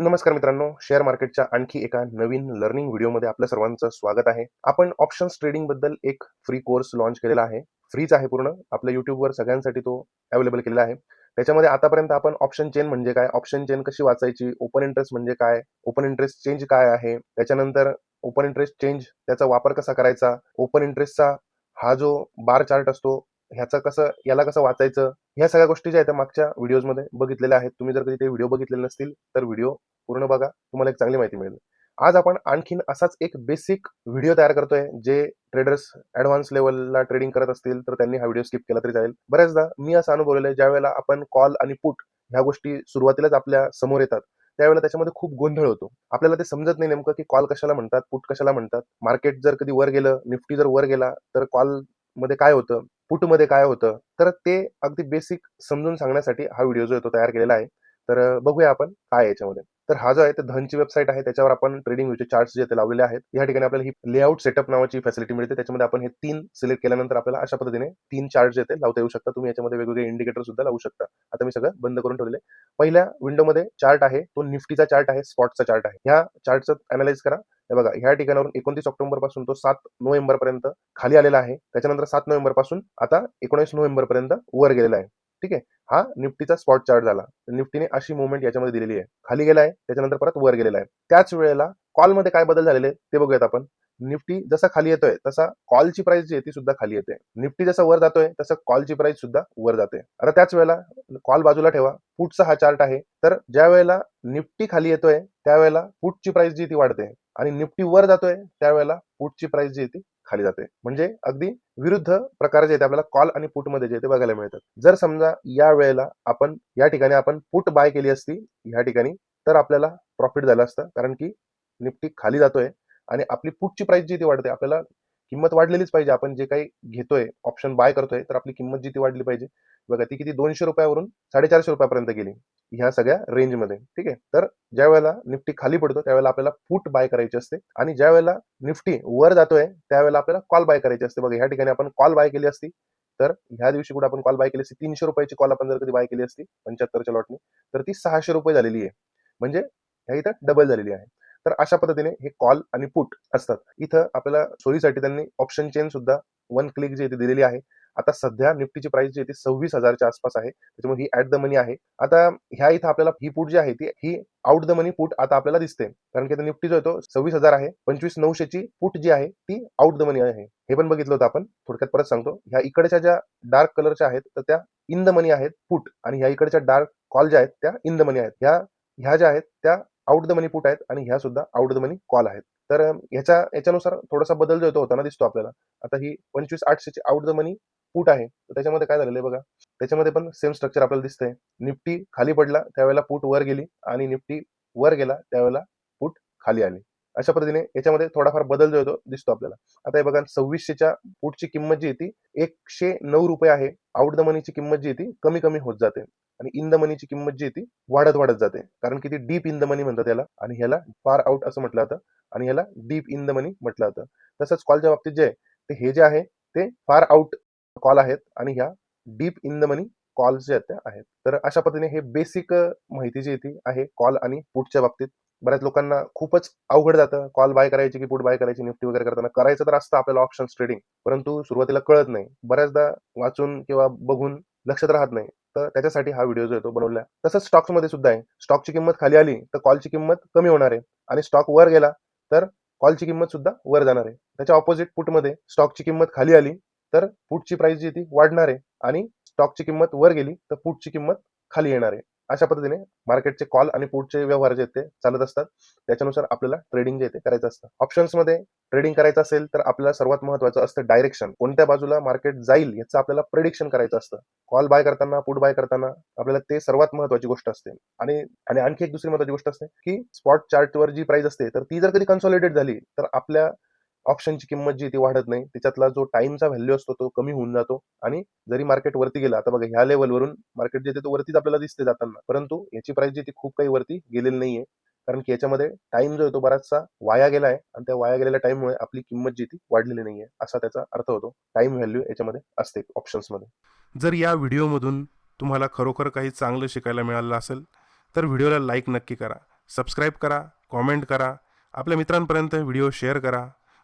नमस्कार मित्रांनो शेअर मार्केटच्या आणखी एका नवीन लर्निंग व्हिडिओमध्ये आपलं सर्वांचं स्वागत आहे. आपण ऑप्शन्स ट्रेडिंगबद्दल एक फ्री कोर्स लॉन्च केलेला आहे. फ्रीच आहे पूर्ण. आपल्या युट्यूबवर सगळ्यांसाठी तो अवेलेबल केलेला आहे. त्याच्यामध्ये आतापर्यंत आपण ऑप्शन चेन म्हणजे काय? ऑप्शन चेन कशी वाचायची? ओपन इंटरेस्ट म्हणजे काय? ओपन इंटरेस्ट चेंज काय आहे? त्याच्यानंतर ओपन इंटरेस्ट चेंज त्याचा वापर कसा करायचा? ओपन इंटरेस्टचा हा जो बार चार्ट असतो ह्याचं कसं याला कसं वाचायचं ह्या सगळ्या गोष्टी ज्या आहेत मागच्या व्हिडिओजमध्ये बघितलेल्या आहेत. तुम्ही जर कधी ते व्हिडिओ बघितलेले नसतील तर व्हिडिओ पूर्ण बघा. तुम्हाला एक चांगली माहिती मिळेल. आज आपण आणखीन असाच एक बेसिक व्हिडिओ तयार करतोय जे ट्रेडर्स ऍडव्हान्स लेवलला ट्रेडिंग करत असतील तर त्यांनी हा व्हिडिओ स्किप केला तरी चालेल. बऱ्याचदा मी असं अनुभवलेलं आहे ज्या वेळेला आपण कॉल आणि पुट ह्या गोष्टी सुरुवातीलाच आपल्यासमोर येतात त्यावेळेला त्याच्यामध्ये खूप गोंधळ होतो. आपल्याला ते समजत नाही नेमकं की कॉल कशाला म्हणतात पुट कशाला म्हणतात. मार्केट जर कधी वर गेलं निफ्टी जर वर गेला तर कॉलमध्ये काय होतं? पुटमध्ये काय होतं तर ते अगदी बेसिक समजून सांगण्यासाठी हा व्हिडिओ जो आहे तो तयार केलेला आहे. तर बघूया आपण काय याच्यामध्ये. तर हा जो आहे ते धनची वेबसाईट आहे त्याच्यावर आपण ट्रेडिंग व्ह्यूचे चार्ट्स जे लावलेले आहेत. या ठिकाणी आपल्याला ही लेआउट सेटअप नावाची फॅसिलिटी मिळते. त्याच्यामध्ये आपण हे तीन सिलेक्ट केल्यानंतर आपल्याला अशा पद्धतीने तीन चार्ट जे लावता येऊ शकता तुम्ही याच्यामध्ये वेगवेगळे इंडिकेटर सुद्धा लावू शकता. आता मी सगळं बंद करून ठेवलेले पहिल्या विंडोमध्ये चार्ट आहे तो निफ्टीचा चार्ट आहे स्पॉटचा चार्ट आहे. ह्या चार्टचं अनालाइज करा. हे बघा ह्या ठिकाणावरून एकोणतीस ऑक्टोबरपासून तो सात नोव्हेंबर पर्यंत खाली आलेला आहे. त्याच्यानंतर सात नोव्हेंबरपासून आता एकोणीस नोव्हेंबर पर्यंत वर गेलेला आहे. ठीक आहे? हा निफ्टीचा स्पॉट चार्ट झाला. निफ्टीने अशी मुवमेंट याच्यामध्ये दिलेली आहे. खाली गेला आहे त्याच्यानंतर परत वर गेलेला आहे. त्याच वेळेला कॉलमध्ये काय बदल झालेले ते बघूयात आपण. निफ्टी जसा खाली येतोय तसा कॉलची प्राइस जी आहे ती सुद्धा खाली येते. निफ्टी जसा वर जातोय तसं कॉलची प्राइस सुद्धा वर जाते. आता त्याच वेळेला कॉल बाजूला ठेवा. पुटचा हा चार्ट आहे. तर ज्या वेळेला निफ्टी खाली येतोय त्यावेळेला पुटची प्राइस जी ती वाढते. आणि निफ्टी वर जातोय त्यावेळेला पुटची प्राइस जी आहे ती खाली जाते. म्हणजे अगदी विरुद्ध प्रकार जे आहेत आपल्याला कॉल आणि पुटमध्ये जे ते बघायला मिळतात. जर समजा या वेळेला आपण या ठिकाणी आपण पुट बाय केली असती या ठिकाणी तर आपल्याला प्रॉफिट झालं असतं. कारण की निफ्टी खाली जातोय आणि आपली पुटची प्राइस जी ती वाढते. आपल्याला किंमत वाढलेलीच पाहिजे. आपण जे काही घेतोय ऑप्शन बाय करतोय तर आपली किंमत जी ती वाढली पाहिजे. बघा ती किती दोनशे रुपयावरून साडेचारशे रुपयापर्यंत गेली. ह्या सगळ्या रेंजमध्ये ठीक आहे? तर ज्या वेळेला निफ्टी खाली पडतो त्यावेळेला आपल्याला फूट बाय करायची असते. आणि ज्या वेळेला निफ्टी वर जातोय त्यावेळेला आपल्याला कॉल बाय करायची असते. बघा ह्या ठिकाणी आपण कॉल बाय केली असती तर ह्या दिवशी कुठे आपण कॉल बाय केली असती? तीनशे रुपयाची कॉल आपण जर कधी बाय केली असती पंच्याहत्तरच्या लॉटनी तर ती सहाशे रुपये झालेली आहे. म्हणजे ह्या इथं डबल झालेली आहे. तर अशा पद्धतीने हे कॉल आणि पुट असतात. इथं आपल्याला सोयीसाठी त्यांनी ऑप्शन चेन सुद्धा वन क्लिक जी इथे दिलेली आहे. आता सध्या निफ्टीची प्राइस जी आहे ती सव्वीस हजारच्या आसपास आहे. त्याच्यामुळे ही ऍट द मनी आहे. आता ह्या इथं आपल्याला ही पुट जी आहे ती ही आउट द मनी पुट आता आपल्याला दिसते. कारण की आता निफ्टी जो येतो सव्वीस हजार आहे. पंचवीस नऊशेची पुट जी आहे ती आउट द मनी आहे. हे पण बघितलं होतं आपण. थोडक्यात परत सांगतो. ह्या इकडच्या ज्या डार्क कलरच्या आहेत तर त्या इन द मनी आहेत पुट आणि ह्या इकडच्या डार्क कॉल ज्या आहेत त्या इन द मनी आहेत. ह्या ह्या ज्या आहेत त्या आउट द मनी पुट आहेत आणि ह्या सुद्धा आउट द मनी कॉल आहेत. तर ह्याच्या याच्यानुसार थोडासा बदल जो येतो होताना दिसतो आपल्याला. आता ही पंचवीस आठशेची आउट द मनी पुट आहे. तर त्याच्यामध्ये काय झालेलं आहे बघा? त्याच्यामध्ये पण सेम स्ट्रक्चर आपल्याला दिसतंय. निफ्टी खाली पडला त्यावेळेला पुट वर गेली आणि निफ्टी वर गेला त्यावेळेला पुट खाली आली. अशा पद्धतीने याच्यामध्ये थोडाफार बदल जो येतो दिसतो आपल्याला. आता हे बघा सव्वीसशेच्या पुटची किंमत जी आहे ती एकशे नऊ रुपये आहे. आउट द मनीची किंमत जी आहे ती कमी कमी होत जाते. आणि इन द मनीची किंमत जी आहे ती वाढत वाढत जाते. कारण की ती डीप इन द मनी म्हणतात याला. आणि ह्याला फार आउट असं म्हटलं जातं. आणि ह्याला डीप इन द मनी म्हटलं जातं. तसंच कॉलच्या बाबतीत जे आहे ते हे जे आहे ते फार आउट कॉल आहेत. आणि ह्या deep in the money calls जे आहेत त्या आहेत. तर अशा पद्धतीने हे बेसिक माहिती जी आहे ती आहे कॉल आणि पुटच्या बाबतीत. बऱ्याच लोकांना खूपच अवघड जातं. कॉल बाय करायची की पुट बाय करायची निफ्टी वगैरे करताना करायचं तर असतं आपल्याला ऑप्शन ट्रेडिंग परंतु सुरुवातीला कळत नाही. बऱ्याचदा वाचून किंवा बघून लक्षात राहत नाही. तर त्याच्यासाठी हा व्हिडिओ जो येतो बनवला तसंच स्टॉक्समध्ये सुद्धा आहे. स्टॉकची किंमत खाली आली तर कॉलची किंमत कमी होणार आहे. आणि स्टॉक वर गेला तर कॉलची किंमत सुद्धा वर जाणार आहे. त्याच्या ऑपोजिट पुटमध्ये स्टॉकची किंमत खाली आली तर पुटची प्राइस जी ती वाढणार आहे. आणि स्टॉकची किंमत वर गेली तर पुटची किंमत खाली येणार आहे. अशा पद्धतीने मार्केटचे कॉल आणि पुटचे व्यवहार जे आहेत ते चालत असतात. त्याच्यानुसार आपल्याला ट्रेडिंग जे ते करायचं असतं. ऑप्शन्समध्ये ट्रेडिंग करायचं असेल तर आपल्याला सर्वात महत्वाचं असतं डायरेक्शन कोणत्या बाजूला मार्केट जाईल याचं आपल्याला प्रेडिक्शन करायचं असतं. कॉल बाय करताना पुट बाय करताना आपल्याला ते सर्वात महत्वाची गोष्ट असते. आणि आणि आणखी एक दुसरी महत्वाची गोष्ट असते की स्पॉट चार्टवर जी प्राइस असते तर ती जर कधी कन्सॉलिडेट झाली तर आपल्या ऑप्शनची किंमत जी ती वाढत नाही. त्याच्यातला जो टाइमचा व्हॅल्यू असतो तो कमी होऊन जातो. आणि जरी मार्केट वरती गेला आता बघा ह्या लेवलवरून मार्केट जे तो ते वरतीच आपल्याला दिसते जाताना. परंतु याची प्राइस जी ती खूप काही वरती गेलेली नाहीये. कारण की याच्यामध्ये टाइम जो आहे तो बराचसा वाया गेला आहे. आणि त्या वाया गेलेल्या टाइममुळे आपली किंमत जी ती वाढलेली नाहीये. असा त्याचा अर्थ होतो. टाइम व्हॅल्यू याच्यामध्ये असते ऑप्शन्समध्ये जर या व्हिडिओमधून तुम्हाला खरोखर काही चांगलं शिकायला मिळालं असेल तर व्हिडिओला लाईक नक्की करा. सबस्क्राईब करा कॉमेंट करा. आपल्या मित्रांपर्यंत व्हिडिओ शेअर करा.